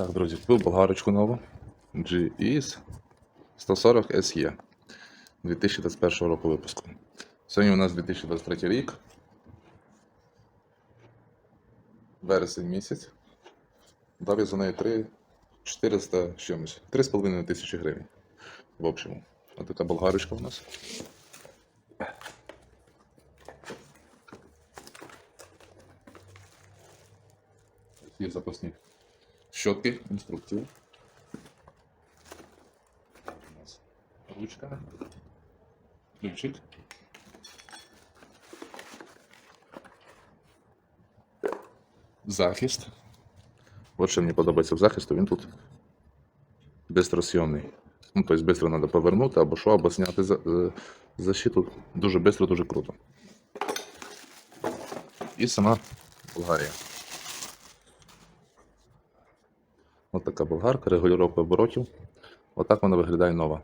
Так, друзі, купив болгарочку нову. GES 140 SE 2021 року випуску. Сьогодні у нас 2023 рік. Вересень місяць. Дав я за неї 3 400 з чимось. 3,5 тисячі гривень. В общем, ось така болгарочка у нас. Є запасні щотки, інструкцію. У нас ручка, ключик. Захист. От що мені подобається в захисту, він тут бистросйомний. Ну, тобто швидко треба повернути або що, або зняти е, защиту. Дуже швидко, дуже круто. І сама Болгарія. Ось така болгарка, регулювання оборотів. Отак вона виглядає нова.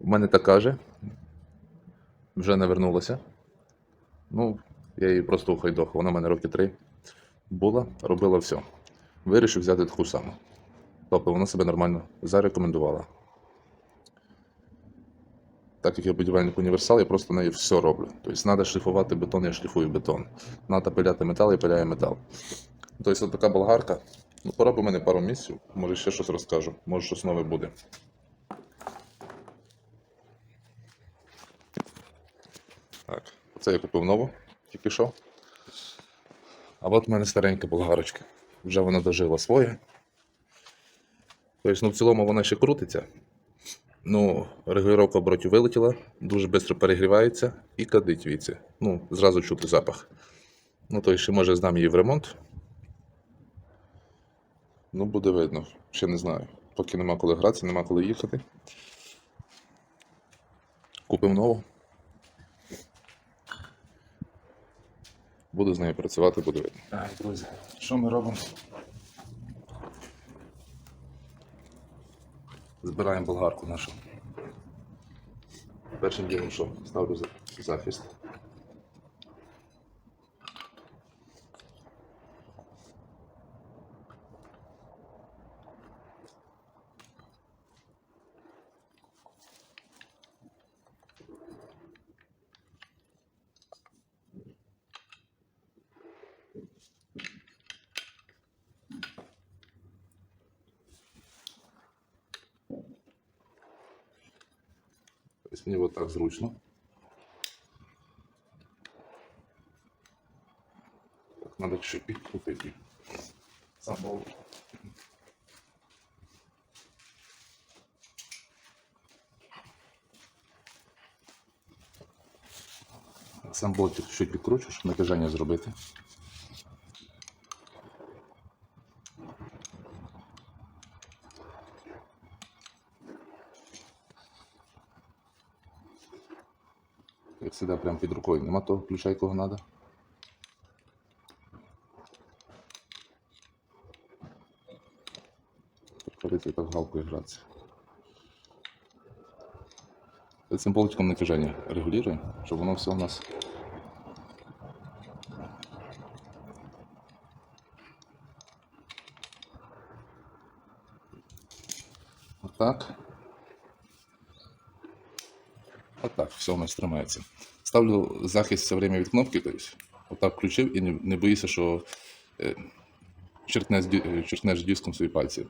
У мене така же. Вже не вернулася. Ну, я її просто ухайдох. Вона в мене роки три була, робила все. Вирішив взяти таку саму. Тобто вона себе нормально зарекомендувала. Так як я будівельник універсал, я просто нею все роблю. Тобто, треба шліфувати бетон, я шліфую бетон. Треба пиляти метал, я пиляю метал. Тобто, така болгарка. Ну, пора у мене пару місяців, може ще щось розкажу, може щось нове буде. Так, це я купив нову, тільки що. А от у мене старенька болгарочка. Вже вона дожила своє. Тобто, ну в цілому вона ще крутиться. Ну, регулювання оборотів вилетіла, дуже швидко перегрівається і кадить віці. Ну, зразу чути запах. Ну, то ще може здам її в ремонт. Ну, буде видно, ще не знаю. Поки нема коли гратися, нема коли їхати. Купив нову. Буду з нею працювати, буде видно. Так, друзі, що ми робимо? Збираємо болгарку нашу. Першим ділом що? Ставлю за- захист. Тобто мені так зручно. Так, надо чуть підкрутити. Болт. Сам болтик чуть підкручу, щоб натяження зробити. Як прямо під рукою. Нема того ключа, якого треба. Приходиться так галкою гратися. Цим болтиком натяження регулюємо, щоб воно все у нас Отак. Отак, все у нас тримається. Ставлю захист все время від кнопки, тобто, отак включив і не, боюся, що е, черкнеш, е, черкнеш диском свої пальці.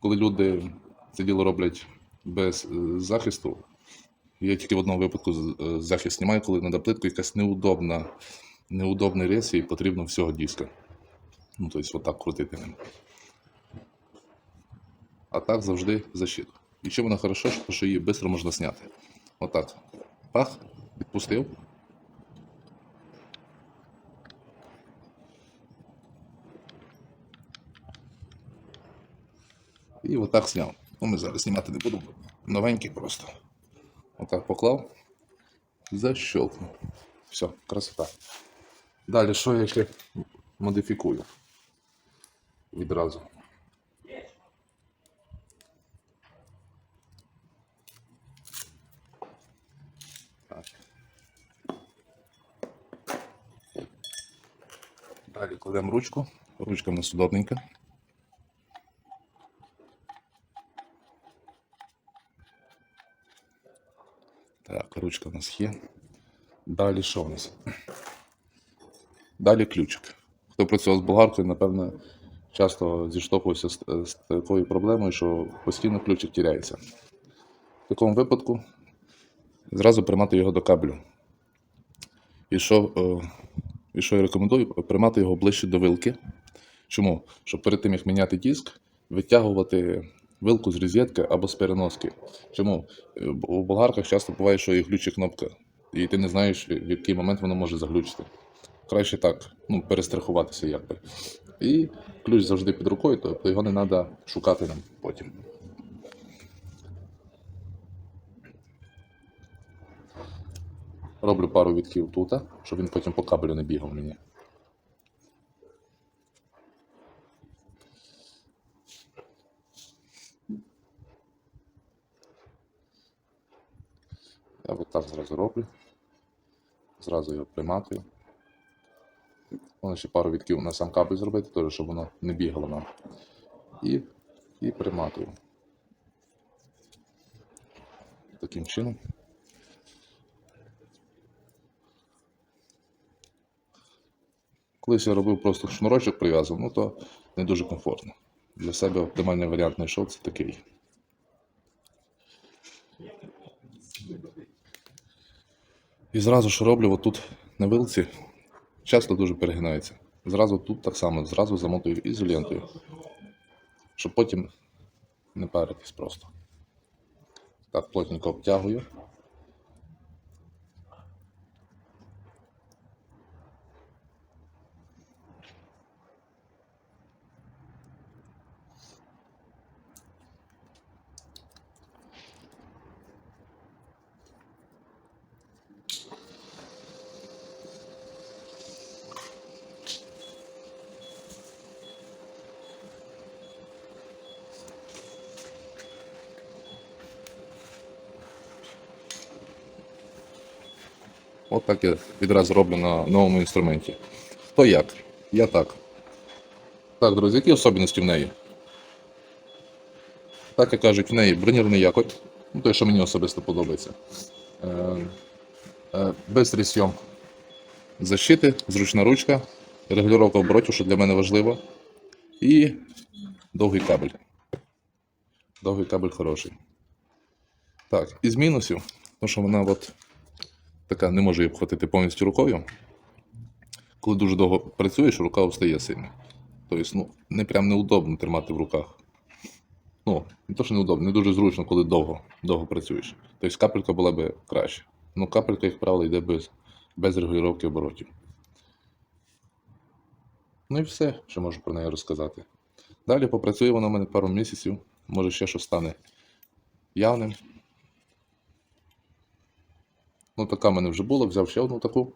Коли люди це діло роблять без е, захисту, я тільки в одному випадку захист знімаю, коли треба плитку якась неудобна, неудобний рез і потрібно всього диска. Ну, тобто, отак крутити ним. А так завжди защита. І чим вона хороша, що її швидко можна зняти. Отак. Пах, відпустив. І отак зняв. Ну, ми зараз знімати не будемо. Новенький просто. Отак поклав. Защелкнув. Все, красота. Далі, що я ще модифікую? Відразу. Далі кладемо ручку. Ручка в нас удобненька. Так, ручка у нас є. Далі що у нас? Далі ключик. Хто працював з болгаркою, напевно, часто зіштовхувався з, з такою проблемою, що постійно ключик тіряється. В такому випадку зразу приймати його до кабелю. І що, е, і що я рекомендую, приймати його ближче до вилки. Чому? Щоб перед тим, як міняти диск, витягувати вилку з розетки або з переноски. Чому? Е, У болгарках часто буває, що і глючить кнопка, і ти не знаєш, в який момент воно може заглючити. Краще так, ну, перестрахуватися якби. І ключ завжди під рукою, тобто його не треба шукати нам потім. Роблю пару відків тут, щоб він потім по кабелю не бігав мені. Я от так зразу роблю. Зразу його приматую. Воно ще пару відків на сам кабель зробити, теж, щоб воно не бігало нам. І, і приматую. Таким чином. Колись я робив просто шнурочок прив'язував, ну то не дуже комфортно. Для себе оптимальний варіант знайшов це такий. І зразу що роблю отут на вилці, часто дуже перегинається. Зразу тут так само, зразу замотую ізолентою, щоб потім не паритись просто. Так, плотненько обтягую. От так я відразу роблю на новому інструменті. Хто як? Я так. Так, друзі, які особливості в неї? Так як кажуть, в неї бронірований якоть, ну, той, що мені особисто подобається. Е, е, бистрий сйом защити, зручна ручка, регулювання оборотів, що для мене важливо. І довгий кабель. Довгий кабель хороший. Так, із мінусів, тому що вона от така не може її обхватити повністю рукою. Коли дуже довго працюєш, рука устає сильно. Тобто, ну, не прям неудобно тримати в руках. Ну, не то, що неудобно, не дуже зручно, коли довго, довго працюєш. Тобто капелька була би краще. Ну, капелька, як правило, йде без, без регулювання оборотів. Ну і все, що можу про неї розказати. Далі попрацює вона в мене пару місяців, може ще щось стане явним. Ну, така в мене вже була, взяв ще одну таку.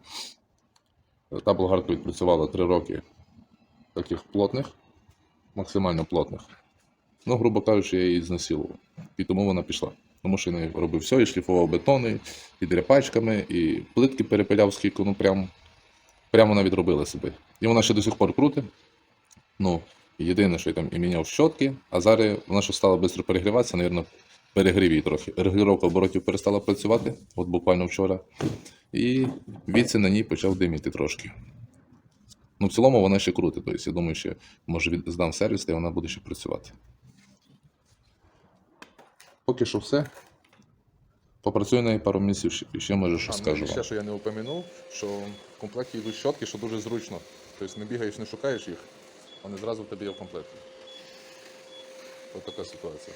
Та болгарка відпрацювала 3 роки таких плотних, максимально плотних. Ну, грубо кажучи, я її знасилував. І тому вона пішла. Тому що я нею робив все, і шліфував бетони, і дряпачками, і плитки перепиляв скільки, ну прям, прямо вона відробила себе. І вона ще до сих пор крутить. Ну, єдине, що я там і міняв щотки, а зараз вона ще стала швидко перегріватися, мабуть, перегрів її трохи. Регулювання оборотів перестала працювати, от буквально вчора. І віці на ній почав диміти трошки. Ну, в цілому вона ще крутить. Тобто, я думаю, що може здам сервіс, і вона буде ще працювати. Поки що все. Попрацюю на неї пару місяців ще- і ще може що скажу вам. Ще, що я не упомянув, що в комплекті йдуть щотки, що дуже зручно. Тобто не бігаєш, не шукаєш їх, вони зразу в тебе є в комплекті. Ось така ситуація.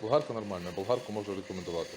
Болгарка нормальна, болгарку можу рекомендувати.